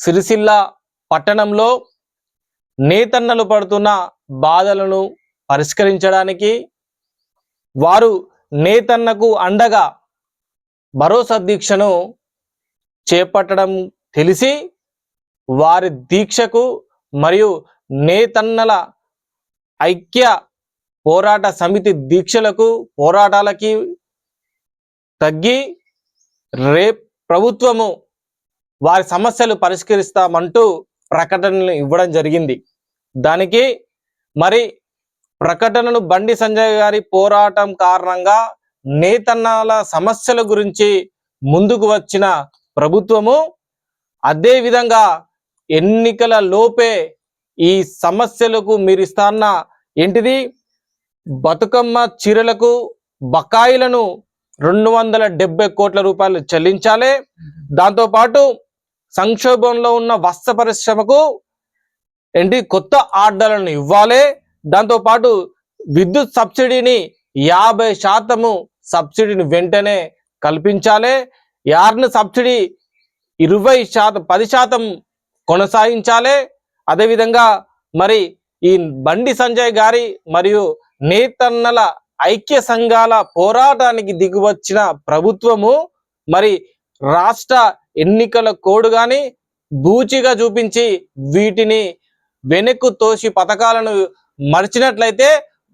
సిరిసిల్ల పట్టణంలో నేతన్నలు పడుతున్న బాధలను పరిష్కరించడానికి వారు నేతన్నకు అండగా భరోసా దీక్షను చేపట్టడం తెలిసి వారి దీక్షకు మరియు నేతన్నల ఐక్య పోరాట సమితి దీక్షలకు పోరాటాలకి తగ్గి రేప్ ప్రభుత్వము వారి సమస్యలు పరిష్కరిస్తామంటూ ప్రకటనలు ఇవ్వడం జరిగింది. దానికి మరి ప్రకటనను బండి సంజయ్ గారి పోరాటం కారణంగా నేతన్నాల సమస్యల గురించి ముందుకు వచ్చిన ప్రభుత్వము అదే విధంగా ఎన్నికల లోపే ఈ సమస్యలకు మీరు ఇస్తాన్న ఏంటిది? బతుకమ్మ చీరలకు బకాయిలను రెండు వందల డెబ్బై కోట్ల రూపాయలు చెల్లించాలి. దాంతోపాటు సంక్షోభంలో ఉన్న వస్త్ర పరిశ్రమకు ఏంటి కొత్త ఆర్డర్లను ఇవ్వాలి. దాంతోపాటు విద్యుత్ సబ్సిడీని యాభై శాతము సబ్సిడీని వెంటనే కల్పించాలి. యార్న్ సబ్సిడీ ఇరవై శాతం పది శాతం కొనసాగించాలి. అదేవిధంగా మరి ఈ బండి సంజయ్ గారి మరియు నేతన్నల ఐక్య సంఘాల పోరాటానికి దిగువచ్చిన ప్రభుత్వము మరి రాష్ట్ర ఎన్నికల కోడ్ కానీ బూచిగా చూపించి వీటిని వెనక్కు తోసి పథకాలను మరిచినట్లయితే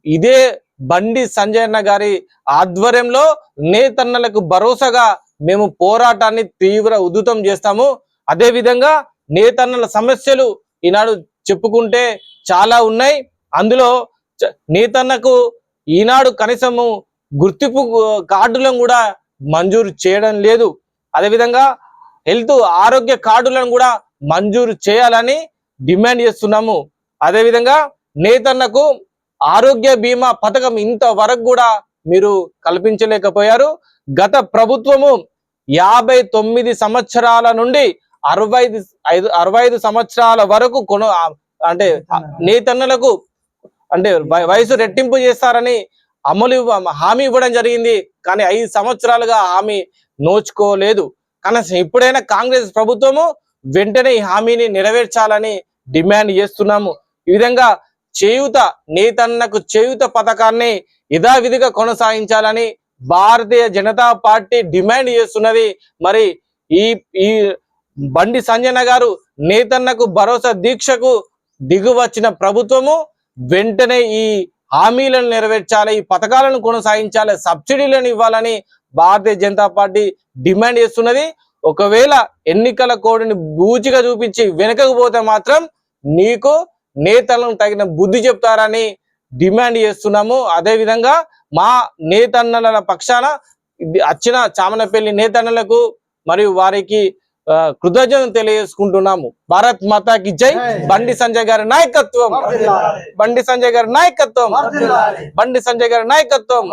ఇదే బండి సంజయన్న గారి ఆధ్వర్యంలో నేతన్నలకు భరోసాగా మేము పోరాటాన్ని తీవ్ర ఉధృతం చేస్తాము. అదేవిధంగా నేతన్నల సమస్యలు ఈనాడు చెప్పుకుంటే చాలా ఉన్నాయి. అందులో చ- నేతన్నకు ఈనాడు కనీసము గుర్తింపు కార్డులను కూడా మంజూరు చేయడం లేదు. అదేవిధంగా హెల్త్ ఆరోగ్య కార్డులను కూడా మంజూరు చేయాలని డిమాండ్ చేస్తున్నాము. అదేవిధంగా నేతన్నకు ఆరోగ్య బీమా పథకం ఇంతవరకు కూడా మీరు కల్పించలేకపోయారు. గత ప్రభుత్వము యాభై తొమ్మిది సంవత్సరాల నుండి అరవై ఐదు అరవై ఐదు సంవత్సరాల వరకు కొను అంటే నేతన్నలకు అంటే వయసు రెట్టింపు చేస్తారని అమలు హామీ ఇవ్వడం జరిగింది. కానీ ఐదు సంవత్సరాలుగా హామీ నోచుకోలేదు. కనీసం ఇప్పుడైనా కాంగ్రెస్ ప్రభుత్వము వెంటనే ఈ హామీని నెరవేర్చాలని డిమాండ్ చేస్తున్నాము. ఈ విధంగా చేయుత నేతన్నకు చేయుత పథకాన్ని యథావిధిగా కొనసాగించాలని భారతీయ జనతా పార్టీ డిమాండ్ చేస్తున్నది. మరి ఈ ఈ బండి సంజన గారు నేతన్నకు భరోసా దీక్షకు దిగువచ్చిన ప్రభుత్వము వెంటనే ఈ హామీలను నెరవేర్చాలి ఈ పథకాలను కొనసాగించాలి సబ్సిడీలను ఇవ్వాలని భారతీయ జనతా పార్టీ డిమాండ్ చేస్తున్నది. ఒకవేళ ఎన్నికల కోడ్ని బూచిగా చూపించి వెనకకు పోతే మాత్రం నీకు నేతలను తగిన బుద్ధి చెప్తారని డిమాండ్ చేస్తున్నాము. అదే విధంగా మా నేతన్నల పక్షాన వచ్చిన చామనపల్లి నేతన్నలకు మరియు వారికి కృతజ్ఞతలు తెలియజేసుకుంటున్నాము. భారత్ మాతాకి జై. బండి సంజయ్ గారి నాయకత్వం. బండి సంజయ్ గారి నాయకత్వం. బండి సంజయ్ గారి నాయకత్వం.